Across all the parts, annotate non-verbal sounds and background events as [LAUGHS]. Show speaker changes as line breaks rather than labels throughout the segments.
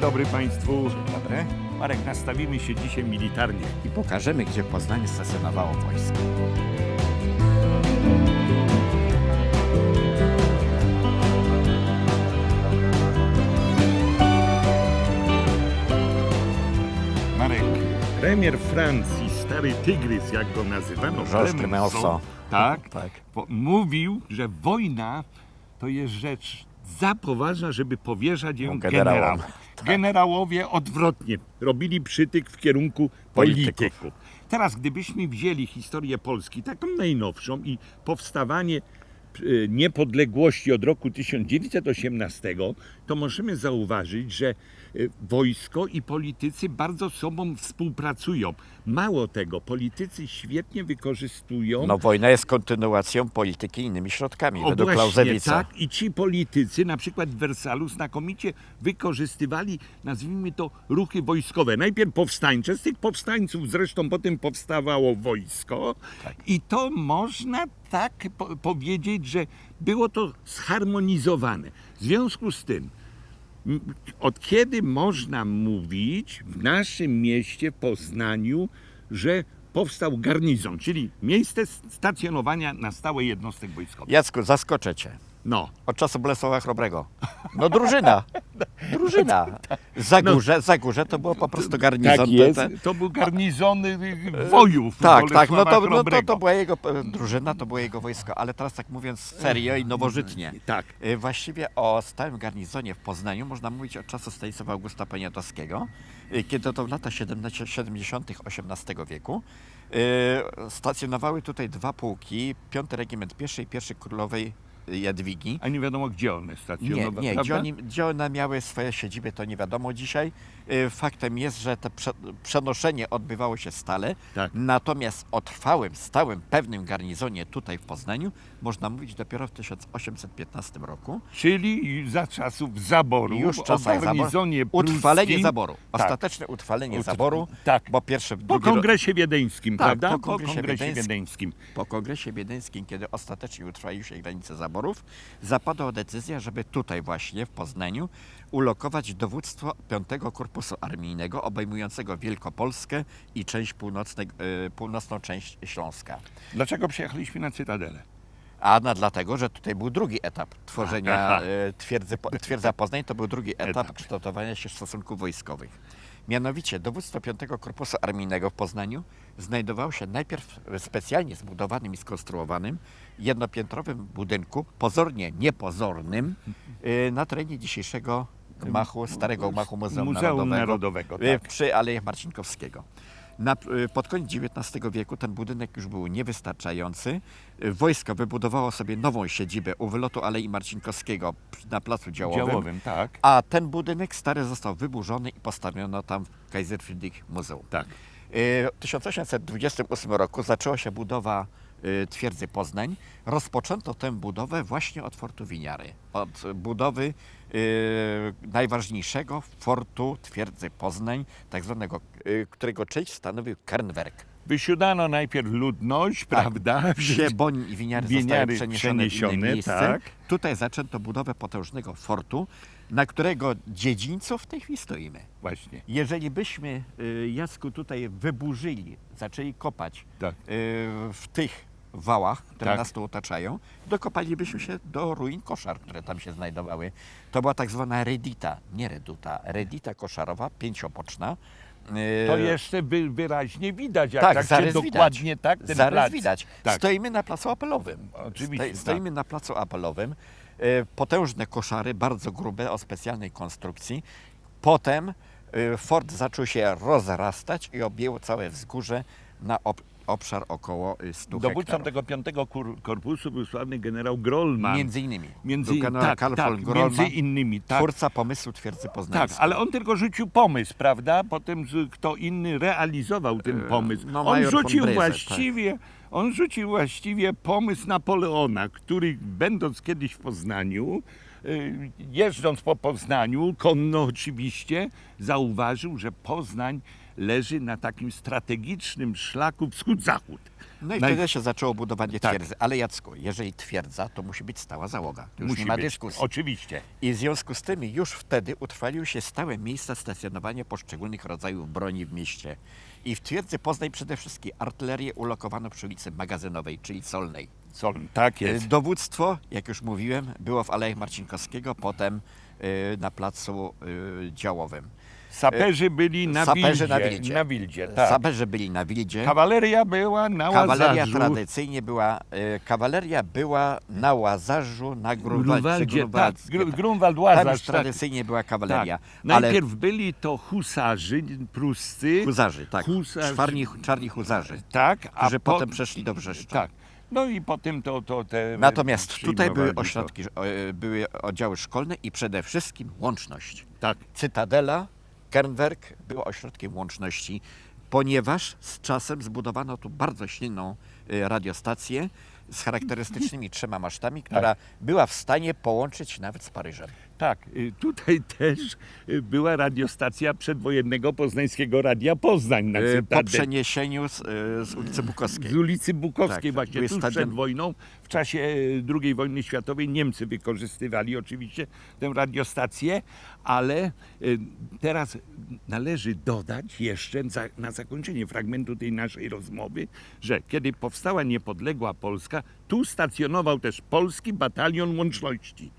dobry Państwu.
Dobry.
Marek, nastawimy się dzisiaj militarnie.
I pokażemy, gdzie w Poznaniu stacjonowało wojsko.
Marek, premier Francji, stary tygrys, jak go nazywano,
Georges
Clemenceau, tak, [LAUGHS]
Tak.
po- mówił, że wojna to jest rzecz za poważna, żeby powierzać ją
generałom.
generałom. Generałowie odwrotnie robili przytyk w kierunku
Polityków.
polityków. Teraz, gdybyśmy wzięli historię Polski, taką najnowszą i powstawanie e, niepodległości od roku 1918, to możemy zauważyć, że wojsko i politycy bardzo sobą współpracują. Mało tego, politycy świetnie wykorzystują
No wojna jest kontynuacją polityki innymi środkami,
o,
według
właśnie, tak. I ci politycy, na przykład w Wersalu, znakomicie wykorzystywali, nazwijmy to, ruchy wojskowe. Najpierw powstańcze, z tych powstańców zresztą potem powstawało wojsko.
Tak.
I to można tak po powiedzieć, że było to zharmonizowane. W związku z tym, od kiedy można mówić w naszym mieście, Poznaniu, że powstał garnizon, czyli miejsce stacjonowania na stałe jednostek wojskowych.
Jacku, zaskoczę cię.
No,
Od czasu Bolesława Chrobrego. No drużyna. [LAUGHS] Drużyna. Zagórze, Zagórze to było po prostu garnizon.
tak jest.
Te- te-
To był garnizon y, wojów.
Tak, tak, no
Bolesława
to, no to,
Chrobrego.
to była jego e, drużyna, to było jego wojsko, ale teraz tak mówiąc serio i nowożytnie.
Tak.
E, Właściwie o stałym garnizonie w Poznaniu można mówić od czasu Stanisława Augusta Poniatowskiego, e, kiedy to w latach 17 70. XVIII wieku e, stacjonowały tutaj dwa pułki, 5 Regiment Pieszy i 1 Królowej Jadwigi.
A nie wiadomo, gdzie one
Nie,
stacjonowały.
nie,
prawda?
gdzie, oni, gdzie one miały swoje siedziby, to nie wiadomo dzisiaj. Y, Faktem jest, że to prze, przenoszenie odbywało się stale,
Tak.
natomiast o trwałym, stałym, pewnym garnizonie tutaj w Poznaniu można mówić dopiero w 1815 roku.
Czyli za czasów zaboru.
Już w
o
czasach
garnizonie
zaboru. Utrwalenie
pruskim.
zaboru.
Tak.
Ostateczne utrwalenie
Utrw-
zaboru,
tak.
bo pierwsze...
Po
drugi ro-
kongresie wiedeńskim,
Tak,
prawda?
po kongresie wiedeńskim. po kongresie wiedeńskim, kiedy ostatecznie utrwaliły się granice zaborów, zapadła decyzja, żeby tutaj właśnie w Poznaniu ulokować dowództwo 5 Korpusu Armijnego obejmującego Wielkopolskę i część północnej, e, północną część Śląska.
Dlaczego przyjechaliśmy na Cytadelę?
A na dlatego, że tutaj był drugi etap tworzenia e, twierdzy, twierdza Poznań, to był drugi [LAUGHS] etap,
Etap.
kształtowania się stosunków wojskowych. Mianowicie dowództwo 5 Korpusu Armijnego w Poznaniu znajdowało się najpierw w specjalnie zbudowanym i skonstruowanym jednopiętrowym budynku, pozornie niepozornym, e, na terenie dzisiejszego starego gmachu Muzeum,
Muzeum
Narodowego,
Narodowego,
e,
tak.
przy Alejach Marcinkowskiego. Na, y, pod koniec XIX wieku ten budynek już był niewystarczający. Wojsko wybudowało sobie nową siedzibę u wylotu Alei Marcinkowskiego na placu działowym,
Działowym, tak.
a ten budynek stary został wyburzony i postawiono tam Kaiser Friedrich Muzeum.
Tak.
Y, W 1828 roku zaczęła się budowa twierdzy Poznań. Rozpoczęto tę budowę właśnie od fortu Winiary. Od budowy y, najważniejszego fortu twierdzy Poznań, tak zwanego, y, którego część stanowił Kernwerk.
Wysiudano najpierw ludność, prawda?
Wsie Boń i Winiary,
Winiary
zostały przeniesione,
przeniesione, tak.
Tutaj zaczęto budowę potężnego fortu, na którego dziedzińcu w tej chwili stoimy.
Właśnie.
Jeżeli byśmy, y, Jacku, tutaj wyburzyli, zaczęli kopać
Tak.
y, w tych wałach, które
Tak.
nas tu otaczają, dokopalibyśmy się do ruin koszar, które tam się znajdowały. To była tak zwana redita, nie reduta, redita koszarowa, pięciopoczna. Y,
To jeszcze wy, wyraźnie widać, jak
tak,
tak, się
zarys
dokładnie
widać.
tak ten
Zarys
plac.
widać.
Tak.
Stoimy na placu apelowym.
Oczywiście, tak.
stoimy na placu apelowym. E, Potężne koszary, bardzo grube, o specjalnej konstrukcji. Potem e, fort zaczął się rozrastać i objęło całe wzgórze na ob- obszar około e, 100
Dowódcą
hektarów.
tego piątego kur- korpusu był sławny generał Grollman.
Między innymi.
Między,
Był generał
tak,
Karl
tak,
von Grollmann,
między innymi, tak.
twórca pomysłu twierdzy
Tak,
poznańskiej.
ale on tylko rzucił pomysł, prawda? Potem z- kto inny realizował ten
E,
pomysł.
no,
on
major von
rzucił
Breze,
właściwie, on rzucił właściwie pomysł Napoleona, który będąc kiedyś w Poznaniu, y, jeżdżąc po Poznaniu, konno oczywiście, zauważył, że Poznań leży na takim strategicznym szlaku wschód-zachód.
No i
Naj-
wtedy się zaczęło budowanie
Tak.
twierdzy. Ale Jacku, jeżeli twierdza, to musi być stała załoga. Tu już
Musi
nie ma
być.
dyskusji.
Oczywiście.
I w związku z tym już wtedy utrwaliły się stałe miejsca stacjonowania poszczególnych rodzajów broni w mieście. I w twierdzy Poznań przede wszystkim artylerię ulokowano przy ulicy Magazynowej, czyli Solnej.
Co, tak
Y,
jest.
Dowództwo, jak już mówiłem, było w Alejach Marcinkowskiego, potem y, na placu y, działowym.
Saperzy byli na
Saperzy
Wildzie.
na Wildzie.
Na Wildzie tak.
Saperzy byli na Wildzie.
Kawaleria była na
Kawaleria
Łazarzu.
tradycyjnie była, kawaleria była na Łazarzu, na Grunwaldzie.
Tak. Gru-
tak.
Grunwald,
Tam
Łazarz.
już tradycyjnie była
tak.
kawaleria.
tak.
Ale
Najpierw byli to husarzy pruscy.
huzarzy, tak.
Husarzy.
Czarni, czarni huzarzy,
Tak, a
którzy
po-
potem przeszli do Brzeszcza.
Tak. No i potem to, to te.
Natomiast tutaj były
przyjmowali to.
ośrodki, o, e, były oddziały szkolne i przede wszystkim łączność.
Tak.
Cytadela, Kernwerk było ośrodkiem łączności, ponieważ z czasem zbudowano tu bardzo silną e, radiostację z charakterystycznymi trzema masztami, która była w stanie połączyć nawet z Paryżem.
Tak, y, tutaj [LAUGHS] też y, była radiostacja przedwojennego poznańskiego Radia Poznań na
E, Po przeniesieniu z, z ulicy Bukowskiej.
Z ulicy Bukowskiej
Tak,
właśnie, tuż
stadion-
przed wojną. W czasie y, II wojny światowej Niemcy wykorzystywali oczywiście tę radiostację, ale y, teraz należy dodać jeszcze na zakończenie fragmentu tej naszej rozmowy, że kiedy powstała niepodległa Polska, tu stacjonował też Polski Batalion Łączności.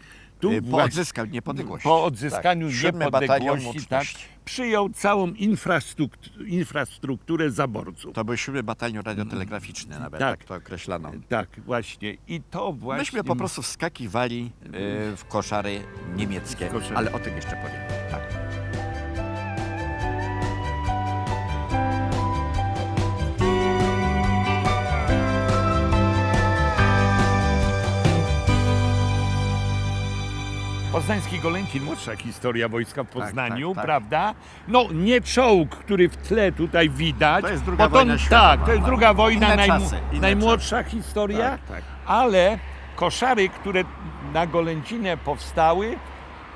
Tu
E, Po
właśnie-
odzyskaniu niepodległości.
po odzyskaniu
Tak, siódmy batalion
niepodległości tak,
łączności.
przyjął całą infrastrukturę, infrastrukturę zaborców.
To był siódmy batalion radiotelegraficzny nawet,
Tak.
tak to określano.
Tak, właśnie. I to właśnie.
Myśmy po prostu wskakiwali e, w koszary niemieckie,
W koszary.
ale o tym jeszcze powiem. Tak.
Poznański Golęcin, młodsza historia wojska w Poznaniu,
tak, tak.
prawda? No, nie czołg, który w tle tutaj widać.
To jest druga wojna światowa,
Tak, to jest
no.
druga wojna,
Inne
najmu-
czasy, inne
najmłodsza historia,
Tak, tak.
ale koszary, które na Golęcinę powstały,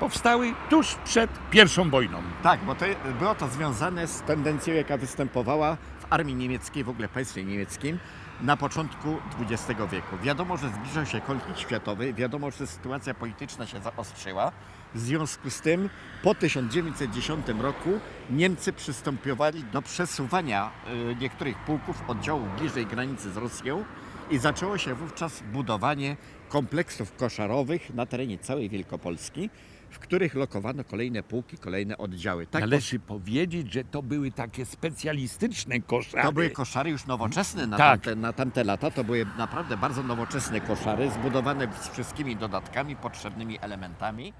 powstały tuż przed pierwszą wojną.
Tak, bo to, było to związane z tendencją, jaka występowała w armii niemieckiej, w ogóle państwie niemieckim na początku XX wieku. Wiadomo, że zbliżał się konflikt światowy, wiadomo, że sytuacja polityczna się zaostrzyła. W związku z tym po 1910 roku Niemcy przystępowali do przesuwania y, niektórych pułków, oddziałów bliżej granicy z Rosją i zaczęło się wówczas budowanie kompleksów koszarowych na terenie całej Wielkopolski, w których lokowano kolejne pułki, kolejne oddziały. Tak,
Należy powiedzieć, że to były takie specjalistyczne koszary.
to były koszary już nowoczesne na,
Tak.
tamte, na tamte lata. To były naprawdę bardzo nowoczesne koszary, zbudowane z wszystkimi dodatkami, potrzebnymi elementami.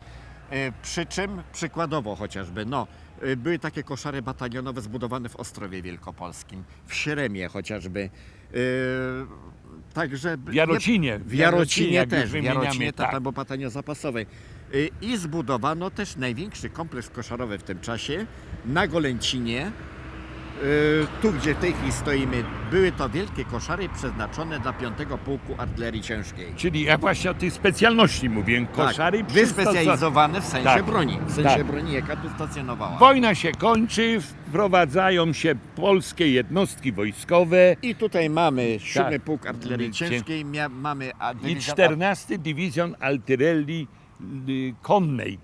E, Przy czym przykładowo chociażby, no, e, były takie koszary batalionowe zbudowane w Ostrowie Wielkopolskim, w Śremie chociażby. Także
W Jarocinie.
w Jarocinie
jak już
też, w
wymieniamy,
Jarocinie
tak.
albo batalionie zapasowej. Y, I zbudowano też największy kompleks koszarowy w tym czasie na Golęcinie. Y, Tu, gdzie w tej chwili stoimy, były to wielkie koszary przeznaczone dla 5 Pułku Artylerii Ciężkiej.
Czyli ja właśnie o tej specjalności mówię. Koszary
tak, wyspecjalizowane w sensie
Tak,
broni, w sensie
tak.
broni, jaka tu stacjonowała.
Wojna się kończy, wprowadzają się polskie jednostki wojskowe
I tutaj mamy 7
Tak.
Pułk Artylerii
Cię-
Ciężkiej, mamy a,
i
dywizjon
14 Dywizjon Artylerii y, Konnej.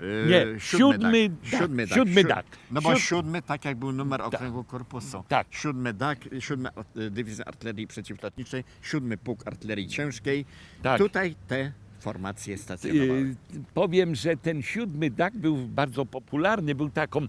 Yy,
Nie, siódmy DAK.
Siódmy DAK.
Siódmy DAK.
No bo
Siód-
siódmy, tak jak był numer okręgu korpusu.
Tak.
Siódmy DAK, siódmy y, Dywizja Artylerii Przeciwlotniczej, siódmy Pułk Artylerii Ciężkiej.
Tak.
Tutaj te formacje stacjonowały.
Y, powiem, że ten siódmy DAK był bardzo popularny, był taką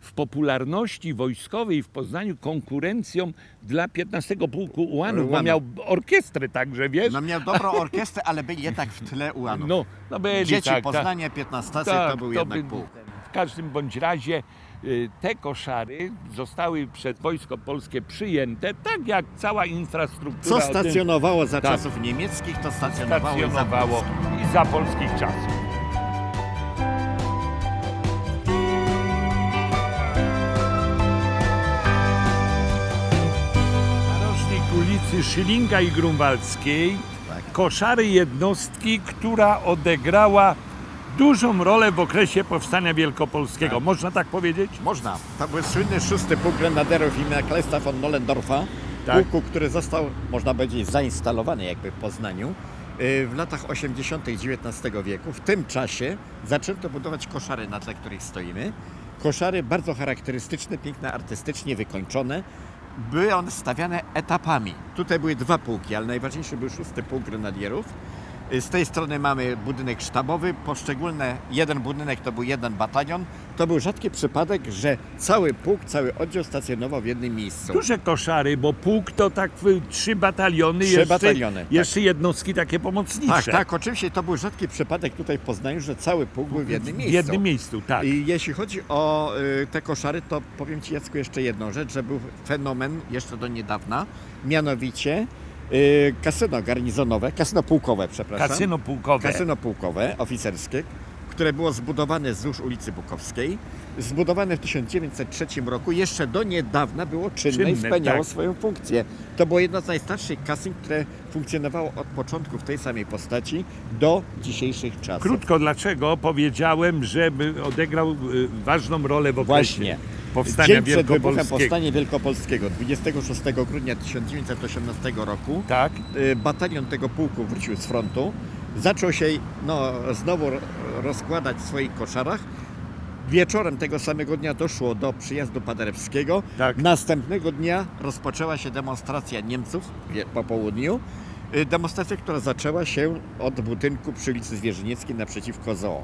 w popularności wojskowej w Poznaniu konkurencją dla 15 Pułku Ułanów, bo
Ułanów.
miał orkiestrę także, wiesz?
No miał dobrą orkiestrę, ale byli jednak w tle ułanów.
No, no byli,
Dzieci
tak, tak.
Poznania, 15
Tak,
to był
to
jednak
by-
pułk.
W każdym bądź razie te koszary zostały przez Wojsko Polskie przyjęte, tak jak cała infrastruktura.
Co stacjonowało za
Tak.
czasów niemieckich, to stacjonowało, i za
stacjonowało
polskich.
i za polskich czasów. Ulicy Szylinga i Grunwaldzkiej
Tak.
koszary jednostki, która odegrała dużą rolę w okresie powstania wielkopolskiego.
Tak.
Można tak powiedzieć?
Można. To był słynny szósty pułk grenaderów imienia Klesta von Nollendorfa.
Tak.
Pułku, który został, można powiedzieć, zainstalowany jakby w Poznaniu yy, w latach 80. XIX wieku. W tym czasie zaczęto budować koszary, na tle których stoimy. Koszary bardzo charakterystyczne, piękne, artystycznie wykończone. Były one stawiane etapami. Tutaj były dwa pułki, ale najważniejszy był szósty pułk grenadierów. Z tej strony mamy budynek sztabowy, poszczególne, jeden budynek to był jeden batalion. To był rzadki przypadek, że cały pułk, cały oddział stacjonował w jednym miejscu.
Duże koszary, bo pułk to tak y, trzy bataliony,
Trzy
jeszcze,
bataliony, tak.
jeszcze jednostki takie pomocnicze.
Tak, tak, oczywiście to był rzadki przypadek tutaj w Poznaniu, że cały pułk był w jednym
W
miejscu.
jednym miejscu, tak.
I jeśli chodzi o y, te koszary, to powiem Ci Jacku jeszcze jedną rzecz, że był fenomen jeszcze do niedawna, mianowicie y, kasyno garnizonowe, kasyno pułkowe, przepraszam.
Kasyno pułkowe.
Kasyno pułkowe, oficerskie, które było zbudowane wzdłuż ulicy Bukowskiej. Zbudowane w 1903 roku, jeszcze do niedawna było czynne, i
Czynne,
spełniało
tak.
swoją funkcję. To było jedno z najstarszych kasyn, które funkcjonowało od początku w tej samej postaci do dzisiejszych czasów.
Krótko dlaczego powiedziałem, że odegrał y, ważną rolę w okresie
Właśnie.
Powstania
Dzień przed wybuchem
wielkopolskiego.
Powstania Wielkopolskiego, 26 grudnia 1918 roku,
Tak,
y, batalion tego pułku wrócił z frontu. Zaczął się no, znowu ro- rozkładać w swoich koszarach. Wieczorem tego samego dnia doszło do przyjazdu Paderewskiego.
Tak.
Następnego dnia rozpoczęła się demonstracja Niemców po południu. Y, Demonstracja, która zaczęła się od budynku przy ulicy Zwierzynieckiej naprzeciwko zoo.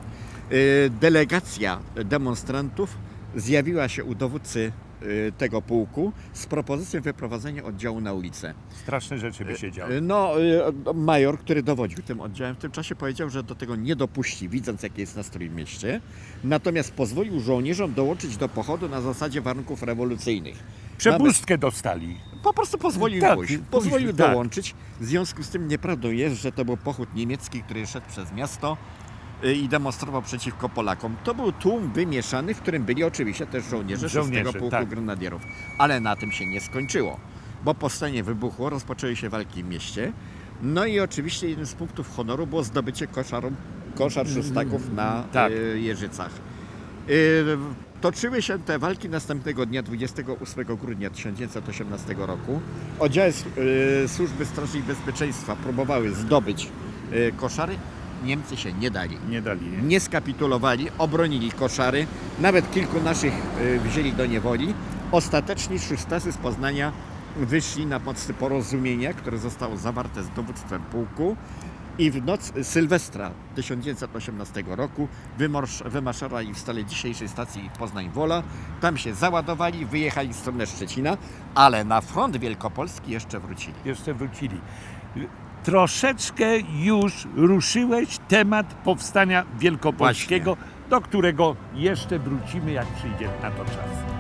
Y, Delegacja demonstrantów zjawiła się u dowódcy y, tego pułku z propozycją wyprowadzenia oddziału na ulicę.
straszne rzeczy by się działy.
No, y, major, który dowodził tym oddziałem, w tym czasie powiedział, że do tego nie dopuści, widząc jaki jest nastrój w mieście. Natomiast pozwolił żołnierzom dołączyć do pochodu na zasadzie warunków rewolucyjnych.
Przepustkę dostali.
Po prostu pozwolił
Tak,
pójść. Pozwolił
tak.
dołączyć. W związku z tym nieprawdą jest, że to był pochód niemiecki, który szedł przez miasto y, i demonstrował przeciwko Polakom. To był tłum wymieszany, w którym byli oczywiście też żołnierze,
Żołnierze,
6 Pułku
tak.
Grenadierów. Ale na tym się nie skończyło, bo powstanie wybuchło, rozpoczęły się walki w mieście. No i oczywiście jednym z punktów honoru było zdobycie koszaru, koszar szóstaków na
Tak.
y, Jeżycach. Y, Toczyły się te walki następnego dnia, 28 grudnia 1918 roku. Oddziały y, Służby Straży i Bezpieczeństwa próbowały zdobyć y, koszary. Niemcy się nie dali.
Nie dali.
Nie? Skapitulowali, obronili koszary. Nawet kilku naszych y, wzięli do niewoli. Ostatecznie szóstasy z Poznania wyszli na mocy porozumienia, które zostało zawarte z dowództwem pułku. I w noc Sylwestra 1918 roku wymarsz, wymaszerowali w stole dzisiejszej stacji Poznań-Wola. Tam się załadowali, wyjechali w stronę Szczecina, ale na front wielkopolski jeszcze wrócili.
Jeszcze wrócili. Troszeczkę już ruszyłeś temat powstania wielkopolskiego, do którego jeszcze wrócimy, jak przyjdzie na to czas.